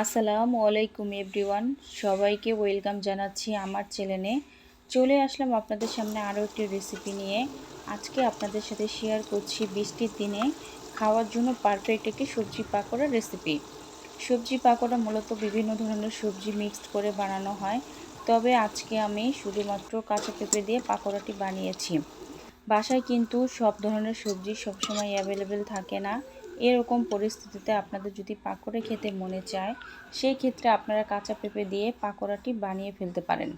আসসালামু আলাইকুম এভরিওয়ান। সবাইকে ওয়েলকাম জানাচ্ছি আমার চ্যানেলে। চলে আসলাম আপনাদের সামনে আরও একটি রেসিপি নিয়ে। আজকে আপনাদের সাথে শেয়ার করছি বৃষ্টির দিনে খাওয়ার জন্য পারফেক্ট একটি সবজি পাকোড়া রেসিপি সবজি পাকোড়া মূলত বিভিন্ন ধরনের সবজি মিক্সড করে বানানো হয়। তবে আজকে আমি শুধুমাত্র কাঁচা পেঁপে দিয়ে পাকোড়াটি বানিয়েছি। বাসায় কিন্তু সব ধরনের সবজি সবসময় অ্যাভেলেবেল থাকে না। এরকম পরিস্থিতিতে আপনাদের যদি পাকোড়া খেতে মনে চায়, সেই ক্ষেত্রে আপনারা কাঁচা পেঁপে দিয়ে পাকোড়াটি বানিয়ে ফেলতে পারেন।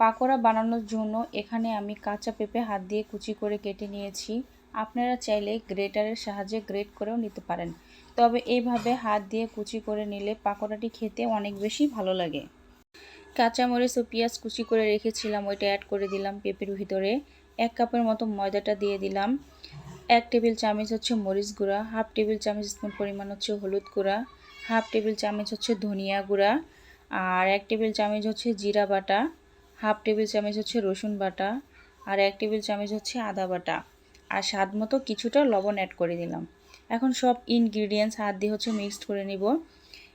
পাকোড়া বানানোর জন্য এখানে আমি কাঁচা পেঁপে হাত দিয়ে কুচি করে কেটে নিয়েছি। আপনারা চাইলে গ্রেটারের সাহায্যে গ্রেট করেও নিতে পারেন। তবে এইভাবে হাত দিয়ে কুচি করে নিলে পাকোড়াটি খেতে অনেক বেশি ভালো লাগে। কাঁচামরিচ ও পেঁয়াজ কুচি করে রেখেছিলাম, ওইটা অ্যাড করে দিলাম পেঁপের ভিতরে। এক কাপের মতো ময়দাটা দিয়ে দিলাম। এক টেবিল চামচ হচ্ছে মরিচ গুঁড়া, হাফ টেবিল চামচ স্পুন পরিমাণ হচ্ছে হলুদ গুঁড়া, হাফ টেবিল চামচ হচ্ছে ধনিয়া গুঁড়া আর এক টেবিল চামচ হচ্ছে জিরা বাটা, হাফ টেবিল চামচ হচ্ছে রসুন বাটা আর এক টেবিল চামচ হচ্ছে আদা বাটা। আর স্বাদ মতো কিছুটা লবণ অ্যাড করে দিলাম। এখন সব ইনগ্রিডিয়েন্টস হাত দিয়ে হচ্ছে মিক্সড করে নিব।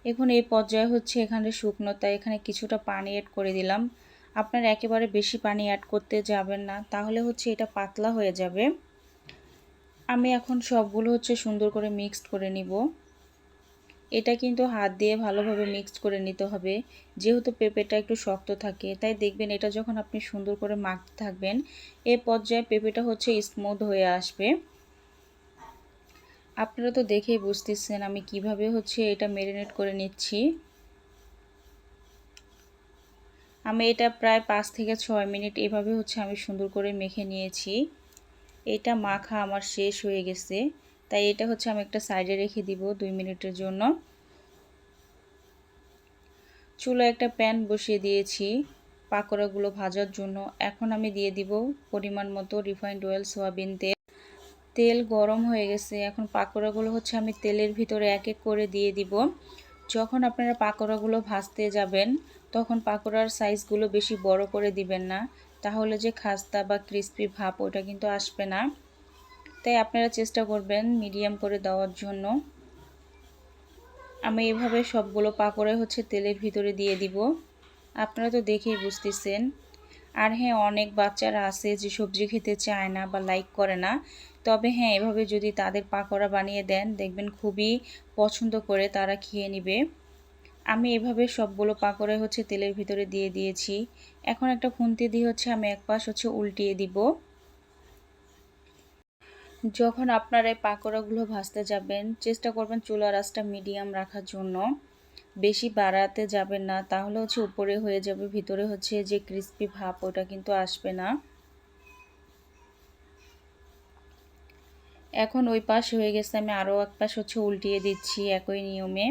এখন এই পর্যায়ে হচ্ছে এখানে শুকনো তাই এখানে কিছুটা পানি অ্যাড করে দিলাম। আপনার একেবারে বেশি পানি অ্যাড করতে যাবেন না, তাহলে হচ্ছে এটা পাতলা হয়ে যাবে। আমি এখন সবগুলো হচ্ছে সুন্দর করে মিক্সড করে নিব। এটা কিন্তু হাত দিয়ে ভালোভাবে মিক্সড করে নিতে হবে। যেহেতু পেঁপেটা একটু শক্ত থাকে, তাই দেখবেন এটা যখন আপনি সুন্দর করে মাখতে থাকবেন, এ পর্যায়ে পেঁপেটা হচ্ছে স্মুথ হয়ে আসবে। আপনারা তো দেখেই বুঝতেছেন আমি কীভাবে হচ্ছে এটা মেরিনেট করে নিচ্ছি। আমি এটা প্রায় পাঁচ থেকে ছয় মিনিট এভাবে হচ্ছে আমি সুন্দর করে মেখে নিয়েছি। এটা মাখা আমার শেষ হয়ে গেছে। তাই এটা হচ্ছে আমি একটা সাইডে রেখে দিব দুই মিনিটের জন্য। চুলো একটা প্যান বসিয়ে দিয়েছি পাকোড়াগুলো ভাজার জন্য। এখন আমি দিয়ে দিব পরিমাণ মতো রিফাইন্ড অয়েল, সোয়াবিন তেল। তেল গরম হয়ে গেছে। এখন পাকোড়াগুলো হচ্ছে আমি তেলের ভিতরে এক এক করে দিয়ে দিব। যখন আপনারা পাকোড়াগুলো ভাজতে যাবেন, তখন পাকোড়ার সাইজগুলো বেশি বড় করে দিবেন না। তাহলে যে খাস্তা বা ক্রিস্পি ভাব ওটা কিন্তু আসবে না। তাই আপনারা চেষ্টা করবেন মিডিয়াম করে দেওয়ার জন্য। আমি এভাবে সবগুলো পাকোড়া হচ্ছে তেলের ভিতরে দিয়ে দিব। আপনারা তো দেখেই বুঝতেছেন। আর হ্যাঁ অনেক বাচ্চারা আছে যে সবজি খেতে চায় না বা লাইক করে না। তবে হ্যাঁ এভাবে যদি তাদের পাকোড়া বানিয়ে দেন, দেখবেন খুবই পছন্দ করে তারা খেয়ে নিবে। আমি এভাবে সবগুলো পাকোড়া হচ্ছে তেলের ভিতরে দিয়ে দিয়েছি। এখন একটা খুন্তি দিয়ে হচ্ছে আমি এক পাশ হচ্ছে উল্টিয়ে দিব। যখন আপনারা এই পাকোড়াগুলো ভাজতে যাবেন, চেষ্টা করবেন চুলার আঁচটা মিডিয়াম রাখার জন্য। বেশি বাড়াতে যাবেন না, তাহলে হচ্ছে উপরে হয়ে যাবে, ভিতরে হচ্ছে যে ক্রিস্পি ভাব, ওটা কিন্তু আসবে না। এখন ওই পাশ হয়ে গেছে, আমি আরও এক পাশ হচ্ছে উল্টিয়ে দিচ্ছি একই নিয়মে।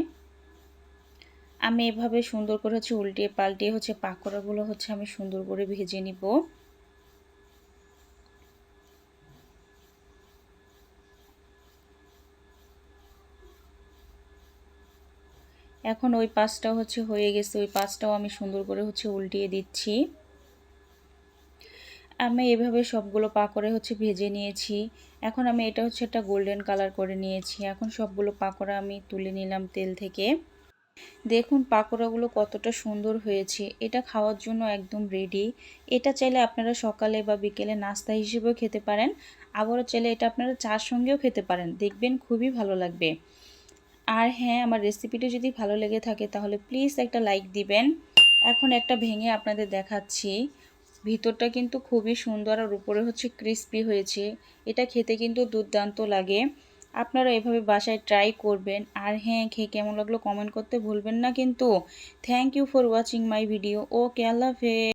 আমি এভাবে সুন্দর করে হচ্ছে উল্টিয়ে পাল্টিয়ে হচ্ছে পাকোড়াগুলো হচ্ছে আমি সুন্দর করে ভেজে নিব। এখন ওই পাশটা হচ্ছে হয়ে গেছে, ওই পাশটাও আমি সুন্দর করে হচ্ছে উল্টিয়ে দিচ্ছি। আমি এভাবে সবগুলো পাকোড়া হচ্ছে ভেজে নিয়েছি। এখন আমি এটা হচ্ছে একটা গোল্ডেন কালার করে নিয়েছি। এখন সবগুলো পাকোড়া আমি তুলে নিলাম তেল থেকে। দেখুন পাকোড়াগুলো কতটা সুন্দর হয়েছে। এটা খাওয়ার জন্য একদম রেডি এটা চাইলে আপনারা সকালে বা বিকেলে নাস্তা হিসেবেও খেতে পারেন। আবারও চাইলে এটা আপনারা চার সঙ্গেও খেতে পারেন। দেখবেন খুবই ভালো লাগবে। আর হ্যাঁ আমার রেসিপিটা যদি ভালো লেগে থাকে তাহলে প্লিজ একটা লাইক দিবেন। এখন একটা ভেঙে আপনাদের দেখাচ্ছি। ভিতরটা কিন্তু খুবই সুন্দর আর উপরে হচ্ছে ক্রিস্পি হয়েছে। এটা খেতে কিন্তু দুর্দান্ত লাগে। আপনারা এভাবে বাসায় ট্রাই করবেন। আর হ্যাঁ খেয়ে কেমন লাগল কমেন্ট করতে ভুলবেন না কিন্তু। Thank you for watching my video okay আল্লাহ হাফেজ।